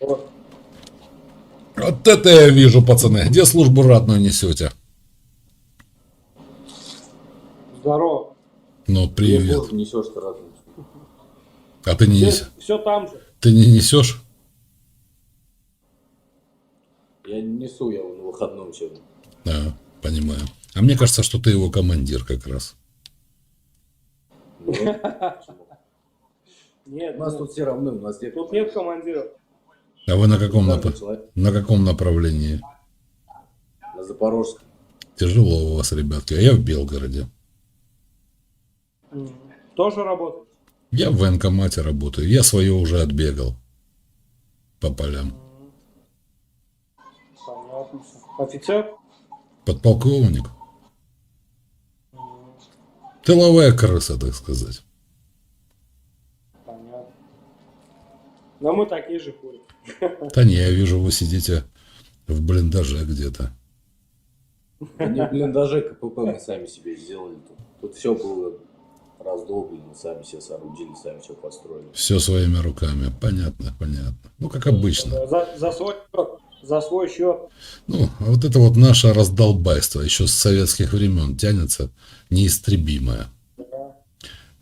Вот. Это я вижу, пацаны. Где службу ратную несете? Здорово. Ну, привет. несешь? А ты не, Все, нес... все там же. ты не несешь? Я не несу, я на выходном сегодня. Да, понимаю. А мне кажется, что ты его командир как раз. Нет, почему? Нет, У нас тут все равны, у нас нет. тут нет командира. А вы на каком, нап- на каком направлении? на Запорожском. Тяжело у вас, ребятки. А я в Белгороде. Тоже работает? Я в военкомате работаю. Я свое уже отбегал. По полям. Понятно. Офицер? Подполковник. Тыловая крыса, так сказать. Понятно. Но мы такие же ходим. Да не, я вижу, вы сидите в блиндаже где-то. Не, блин, даже КПП мы сами себе сделали. Тут, тут все было раздолблено, сами себе соорудили, сами все построили. Все своими руками. Понятно, понятно. Ну, как обычно. За, за свой счет. За свой счет. Ну, а вот это вот наше раздолбайство еще с советских времен тянется неистребимое. Да,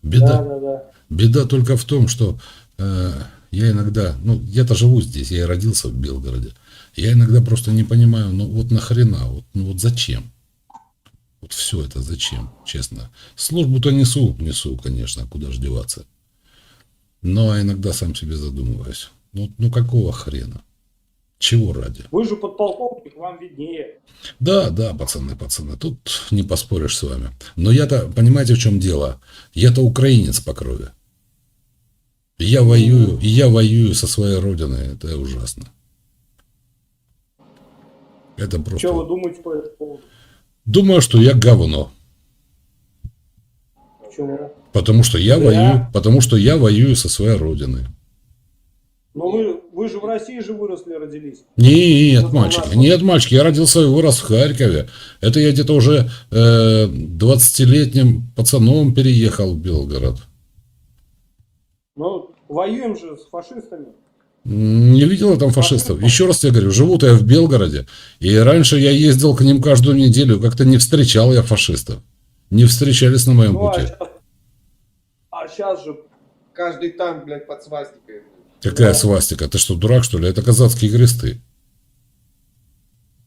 Беда, да, да. да. беда только в том, что э, я иногда, ну, я-то живу здесь, я и родился в Белгороде. Я иногда просто не понимаю, ну вот нахрена, вот, ну вот зачем? Вот все это зачем, честно. Службу-то несу, несу, конечно, куда же деваться. Но иногда сам себе задумываюсь. Ну, ну какого хрена? Чего ради? Вы же подполковник, вам виднее. Да, да, пацаны, пацаны, тут не поспоришь с вами. Но я-то, понимаете, в чем дело? Я-то украинец по крови. Я воюю, и я воюю со своей родиной. Это ужасно. Это просто... Что вы думаете по этому поводу? Думаю, что я говно. Почему? Потому что я Да. воюю, потому что я воюю со своей родиной. Ну вы, вы же в России же выросли, родились. Нет, Вот мальчики, у нас- нет, мальчики, я родился и вырос в Харькове. Это я где-то уже э, 20-летним пацаном переехал в Белгород. Ну, воюем же с фашистами. Не видел я там фашистов. Еще раз тебе говорю, живу-то я в Белгороде. И раньше я ездил к ним каждую неделю. Как-то не встречал я фашистов. Не встречались на моем Ну, а пути. сейчас, а сейчас же Каждый танк, блядь, под свастикой. Какая Да. свастика? Ты что, дурак, что ли? Это казацкие кресты.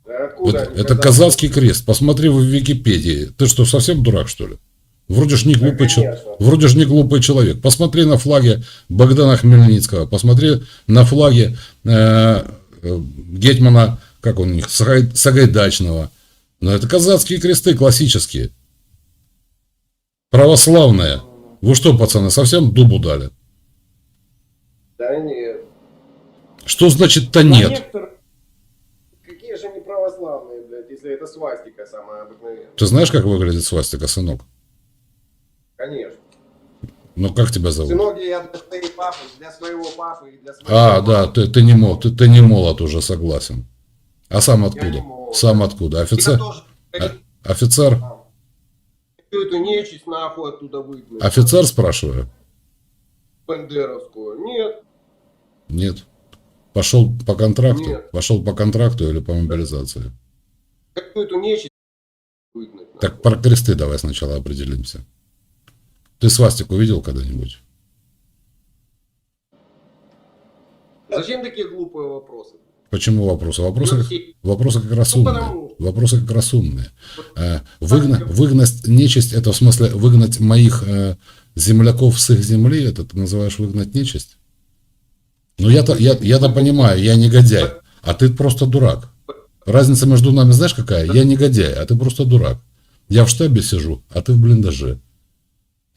Да Откуда Это, это казацкий крест. Посмотри в Википедии. Ты что, совсем дурак, что ли? Вроде ж не глупый, чел-. Вроде ж не глупый человек. Посмотри на флаге Богдана Хмельницкого. Посмотри на флаге э, э, Гетмана, как он у них, Сагай- Сагайдачного. Но это казацкие кресты классические. Православные. Вы что, пацаны, совсем дубу дали? Да нет. Что значит-то на нет? некоторых- Какие же они православные, блядь, если это свастика самая обыкновенная. Ты знаешь, как выглядит свастика, сынок? Конечно. Ну, как тебя зовут? Сынок, я для своей папы, для своего папы и для своего А, да, ты, ты, не, мол, ты, ты не молод уже, согласен. А сам откуда? молод. Сам откуда? Офицер? тоже А- Офицер? всю эту нечисть нахуй оттуда выгнать. Офицер, спрашиваю? Бандеровскую. Нет. Нет. Пошел по контракту? Нет. Пошел по контракту или по мобилизации? Какую эту нечисть выгнать. Так про кресты давай сначала определимся. Ты свастику видел когда-нибудь? Зачем такие глупые вопросы? Почему вопросы? Вопросы, Ну, как- все- вопросы как раз Ну, умные. Вопросы как раз умные. Выгна- выгнать нечисть, это в смысле выгнать моих э, земляков с их земли, это ты называешь выгнать нечисть? Ну я-то, я, я-то понимаю, я негодяй, а ты просто дурак. Разница между нами знаешь какая? Я негодяй, а ты просто дурак. Я в штабе сижу, а ты в блиндаже.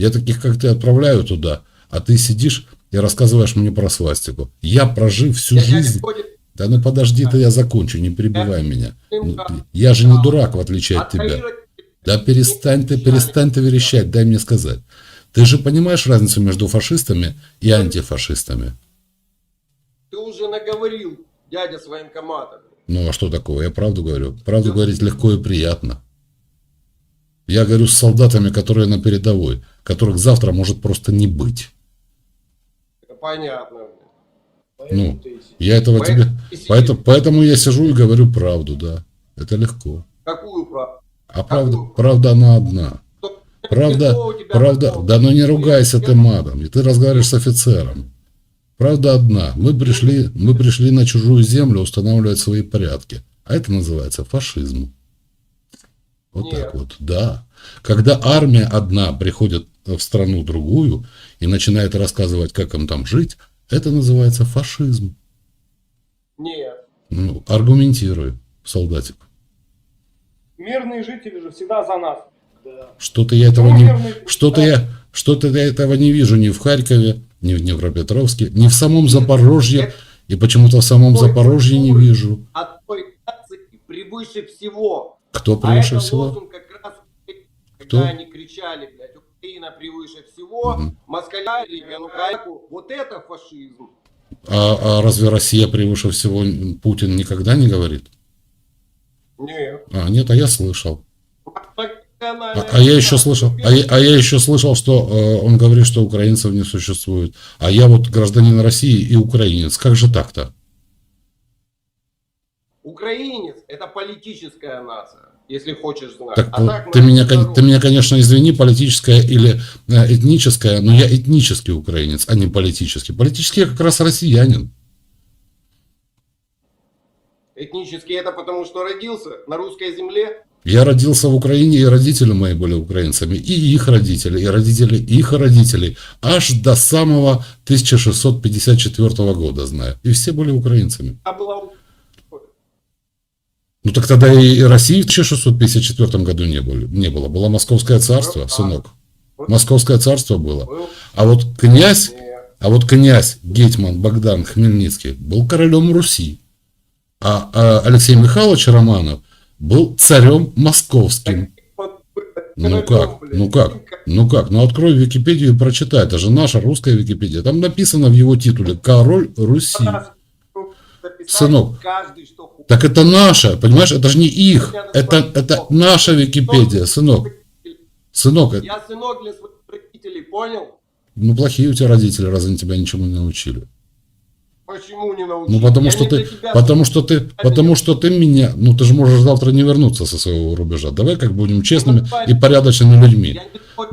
Я таких, как ты, отправляю туда, а ты сидишь и рассказываешь мне про свастику. Я прожив всю Я- я жизнь... сегодня- Да ну подожди, ты я закончу, не перебивай меня. Ну, Я же не дурак, в отличие от тебя. Да перестань ты, перестань ты верещать, дай мне сказать. Ты же понимаешь разницу между фашистами и антифашистами? Ты уже наговорил, дядя с военкомата. Ну а что такого? Я правду говорю. Правду говорить легко и приятно. Я говорю с солдатами, которые на передовой, которых завтра может просто не быть. Это понятно. блин. Ну, я этого тебе... Поэтому, поэтому я сижу и говорю правду, да. Это легко. Какую правду? А правда, правда она одна. Правда, правда, да ну не ругайся ты матом, и ты разговариваешь с офицером. Правда одна, мы пришли, мы пришли на чужую землю устанавливать свои порядки, а это называется фашизм. Вот Нет. так вот, да. Когда армия одна приходит в страну другую и начинает рассказывать, как им там жить, это называется фашизм. Нет. Ну, аргументируй, солдатик. Мирные жители же всегда за нас. Что-то я этого Ну, не, что-то я, что-то я этого не вижу ни в Харькове, ни в Днепропетровске, ни в самом Запорожье, и почему-то в самом Запорожье не вижу. От той нации превыше всего. Кто а превыше это всего? лозунг раз, Кто? они кричали, Украина превыше всего, москаля, Януковичу, вот это фашизм. А, а разве Россия превыше всего Путин никогда не говорит? Нет. А, нет, а я слышал. А, а я еще слышал, а а я еще слышал, что э, он говорит, что украинцев не существует. А я вот гражданин России и украинец. Как же так-то? Украинец – это политическая нация, если хочешь знать. Так, а так ты, меня, здоровы. ты меня, конечно, извини, политическая или э, этническая, но я этнический украинец, а не политический. Политический я как раз россиянин. Этнически это потому, что родился на русской земле. Я родился в Украине, и родители мои были украинцами, и их родители, и родители их родителей, аж до самого 1654 года знаю. И все были украинцами. А была Ну так тогда и России в 1654 году не, было, не было. Было Московское царство, Ну, а- сынок. Московское царство было. был- А вот князь. А вот князь Гетьман Богдан Хмельницкий был королем Руси, а, а Алексей Михайлович Романов был царем московским. Ну как? Ну как? Ну как? Ну открой Википедию и прочитай. Это же наша русская Википедия. Там написано в его титуле «Король Руси». Сынок, Каждый, что. Так это наша, понимаешь? Это же не их. Это, это наша Википедия, сынок. Сынок, это- Я сынок для своих родителей, понял? ну плохие у тебя родители, раз они тебя ничему не научили. Почему не научил? Ну, потому Я что ты, тебя потому что ты, потому что ты меня, ну ты же можешь завтра не вернуться со своего рубежа. Давай как будем честными и порядочными людьми.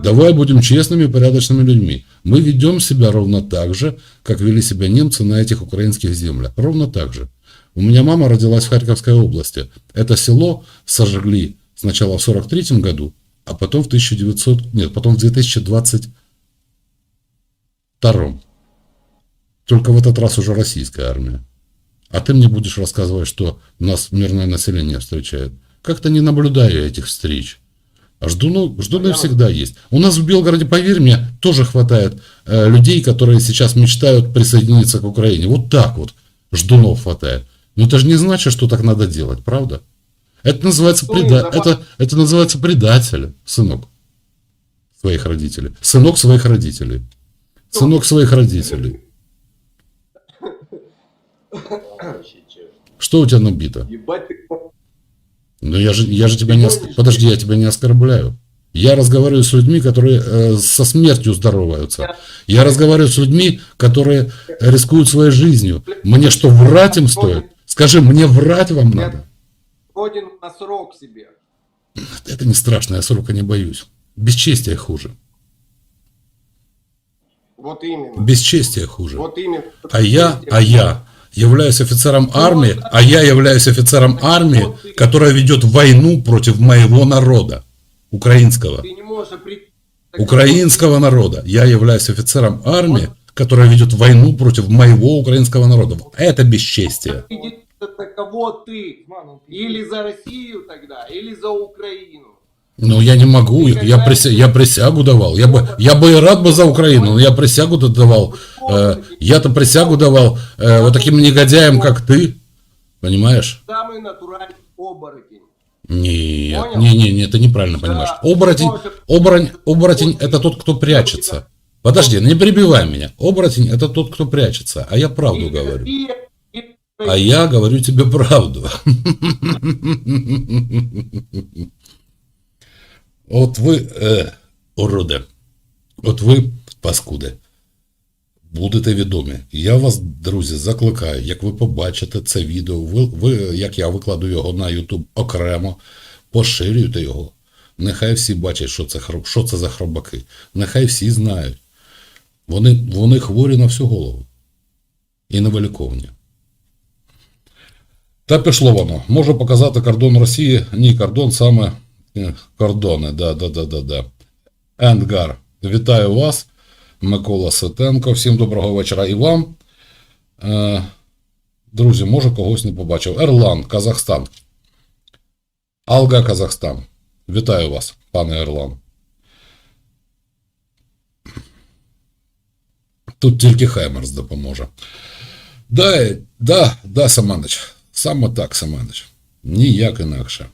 Давай будем честными и порядочными людьми. Мы ведем себя ровно так же, как вели себя немцы на этих украинских землях. Ровно так же. У меня мама родилась в Харьковской области. Это село сожгли сначала в 43 году, а потом в 1900, нет, потом в 2022. Только в этот раз уже российская армия. А ты мне будешь рассказывать, что нас мирное население встречает. Как-то не наблюдаю этих встреч. А ждуны, ждуны всегда есть. У нас в Белгороде, поверь мне, тоже хватает э, людей, которые сейчас мечтают присоединиться к Украине. Вот так вот ждунов хватает. Но это же не значит, что так надо делать, правда? Это называется, Ну, преда... это, это называется предатель, сынок своих родителей. Сынок своих родителей. Сынок своих родителей. Что у тебя набито? Ебать ты. Ну я же, я же тебя не... оск- Подожди, я тебя не оскорбляю. Я разговариваю с людьми, которые э, со смертью здороваются. Я разговариваю с людьми, которые рискуют своей жизнью. Мне что, врать им стоит? Скажи, мне врать вам надо? Годен на срок себе. Это не страшно, я срока не боюсь. Бесчестие хуже. Вот именно. Бесчестие хуже. Вот именно. А я, а я являюсь офицером армии, а я являюсь офицером армии, которая ведет войну против моего народа, украинского. Украинского народа. Я являюсь офицером армии, которая ведет войну против моего украинского народа. Это бесчестие. Кого ты. Или за Россию тогда, или за Украину. Но я не могу, я, прися- я присягу давал. Я бы, я бы и рад бы за Украину, но я присягу давал. Э, я-то присягу давал э, вот таким негодяям, как ты. Понимаешь? Самый натуральный оборотень. Нет, Понял? не, не, не, ты неправильно понимаешь. Оборотень, оборотень, оборотень это тот, кто прячется. Подожди, не перебивай меня. Оборотень это тот, кто прячется, а я правду И говорю. И А я говорю тебе правду. Вот вы, э, уроды, вот вы, паскуды, будете відомі. Я вас, друзі, закликаю, як ви побачите це відео, ви, ви, як я викладу його на YouTube окремо, поширюйте його. Нехай всі бачать, що це, хроб- що це за хробаки. Нехай всі знають. Вони, вони хворі на всю голову. І невиліковні. Та пішло воно. Можу показати кордон Росії. Ні, кордон саме е, кордони. Да, да, да, да, да. Енгар. Вітаю вас. Микола Ситенко. Всім доброго вечора і вам. Е, друзі, може когось не побачив. Ерлан, Казахстан. Алга, Казахстан. Вітаю вас, пане Ерлан. Тут тільки Хаймерс допоможе. Да, да, да, Семенич. Саме так, Семенич. Ніяк інакше.